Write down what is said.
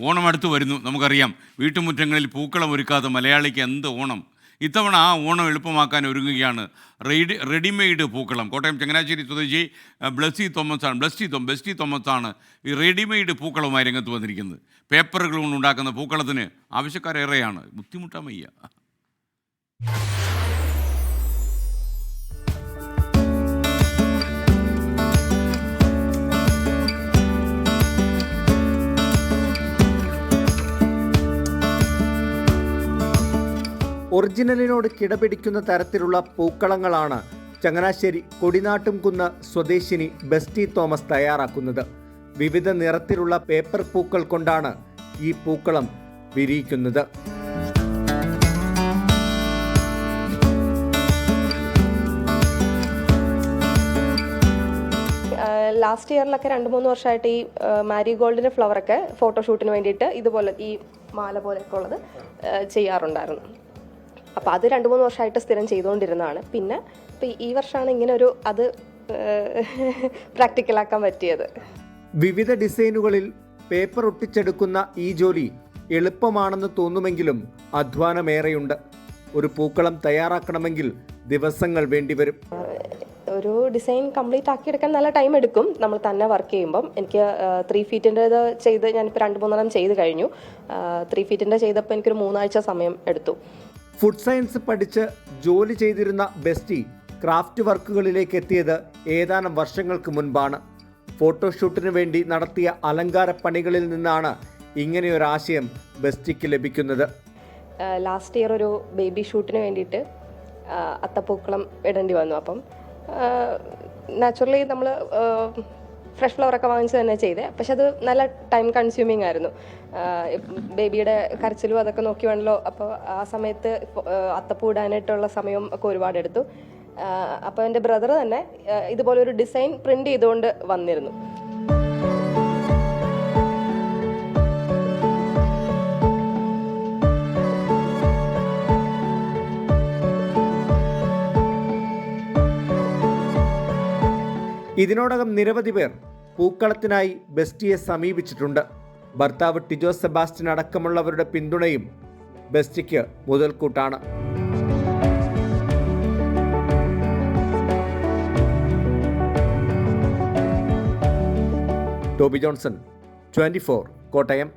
ഓണം അടുത്ത് വരുന്നു നമുക്കറിയാം. വീട്ടുമുറ്റങ്ങളിൽ പൂക്കളം ഒരുക്കാതെ മലയാളിക്ക് എന്ത് ഓണം? ഇത്തവണ ആ ഓണം എളുപ്പമാക്കാൻ ഒരുങ്ങുകയാണ്. റെഡി റെഡിമെയ്ഡ് പൂക്കളം. കോട്ടയം ചങ്ങനാശ്ശേരി സ്വദേശി ബ്ലസ്സി തോമസ് ആണ് ബ്ലസ്സി തോം ബെസ്റ്റി തോമസ് ആണ് ഈ റെഡിമെയ്ഡ് പൂക്കളവുമായി രംഗത്ത് വന്നിരിക്കുന്നത്. പേപ്പറുകൾ കൊണ്ട് ഉണ്ടാക്കുന്ന പൂക്കളത്തിന് ആവശ്യക്കാരേറെയാണ്. ബുദ്ധിമുട്ടാൻ വയ്യ. ഒറിജിനലിനോട് കിടപിടിക്കുന്ന തരത്തിലുള്ള പൂക്കളങ്ങളാണ് ചങ്ങനാശ്ശേരി കൊടിനാട്ടുംകുന്ന് സ്വദേശിനി ബെസ്റ്റി തോമസ് തയ്യാറാക്കുന്നത്. വിവിധ നിറത്തിലുള്ള പേപ്പർ പൂക്കൾ കൊണ്ടാണ് ഈ പൂക്കളം വിരിയിക്കുന്നത്. ലാസ്റ്റ് ഇയറിലൊക്കെ രണ്ട് മൂന്ന് വർഷമായിട്ട് ഈ മാരി ഗോൾഡിന്റെ ഫ്ലവറൊക്കെ ഫോട്ടോഷൂട്ടിന് വേണ്ടിയിട്ട് ഇതുപോലെ ഈ മാല പോലെയൊക്കെ ഉള്ളത് ചെയ്യാറുണ്ടായിരുന്നു. അപ്പോൾ അത് രണ്ട് മൂന്ന് വർഷമായിട്ട് സ്ഥിരം ചെയ്തുകൊണ്ടിരുന്നതാണ്. പിന്നെ ഇപ്പോൾ ഈ വർഷമാണ് ഇങ്ങനെ ഒരു അത് പ്രാക്ടിക്കലാക്കാൻ പറ്റിയത്. വിവിധ ഡിസൈനുകളിൽ പേപ്പർ ഒട്ടിച്ചെടുക്കുന്ന ഈ ജോലി എളുപ്പമാണെന്ന് തോന്നുമെങ്കിലും അധ്വാനമേറെയുണ്ട്. ഒരു പൂക്കളം തയ്യാറാക്കണമെങ്കിൽ ദിവസങ്ങൾ വേണ്ടിവരും. ഒരു ഡിസൈൻ കംപ്ലീറ്റ് ആക്കിയെടുക്കാൻ നല്ല ടൈം എടുക്കും. നമ്മൾ തന്നെ വർക്ക് ചെയ്യുമ്പം. എനിക്ക് ത്രീ ഫീറ്റിന്റെ ഇത് ചെയ്ത് ഞാനിപ്പോൾ രണ്ട് മൂന്നെണ്ണം ചെയ്ത് കഴിഞ്ഞു. ത്രീ ഫീറ്റിന്റെ ചെയ്തപ്പോൾ എനിക്കൊരു മൂന്നാഴ്ച സമയം എടുത്തു. ഫുഡ് സയൻസ് പഠിച്ച് ജോലി ചെയ്തിരുന്ന ബെസ്റ്റി ക്രാഫ്റ്റ് വർക്കുകളിലേക്ക് എത്തിയത് ഏതാനും വർഷങ്ങൾക്ക് മുൻപാണ്. ഫോട്ടോഷൂട്ടിന് വേണ്ടി നടത്തിയ അലങ്കാര പണികളിൽ നിന്നാണ് ഇങ്ങനെയൊരാശയം ബെസ്റ്റിക്ക് ലഭിക്കുന്നത്. ലാസ്റ്റ് ഇയർ ഒരു ബേബി ഷൂട്ടിന് വേണ്ടിയിട്ട് അത്തപ്പൂക്കളം ഇടേണ്ടി വന്നു. അപ്പം നാച്ചുറലി നമ്മൾ ഫ്രഷ് ഫ്ലവറൊക്കെ വാങ്ങിച്ച് തന്നെ ചെയ്തേ. പക്ഷെ അത് നല്ല ടൈം കൺസ്യൂമിങ് ആയിരുന്നു. ബേബിയുടെ കരച്ചിലും അതൊക്കെ നോക്കി വേണമല്ലോ അപ്പോൾ ആ സമയത്ത് അത്തപ്പൂ ഇടാനായിട്ടുള്ള സമയം ഒക്കെ ഒരുപാട് എടുത്തു. അപ്പോൾ എന്റെ ബ്രദർ തന്നെ ഇതുപോലെ ഒരു ഡിസൈൻ പ്രിന്റ് ചെയ്തുകൊണ്ട് വന്നിരുന്നു. ഇതിനോടകം നിരവധി പേർ പൂക്കളത്തിനായി ബെസ്റ്റിയെ സമീപിച്ചിട്ടുണ്ട്. ഭർത്താവ് ടിജോ സെബാസ്റ്റ്യൻ അടക്കമുള്ളവരുടെ പിന്തുണയും ബെസ്റ്റിക്ക് മുതൽക്കൂട്ടാണ്. Toby Johnson twenty Kottayam.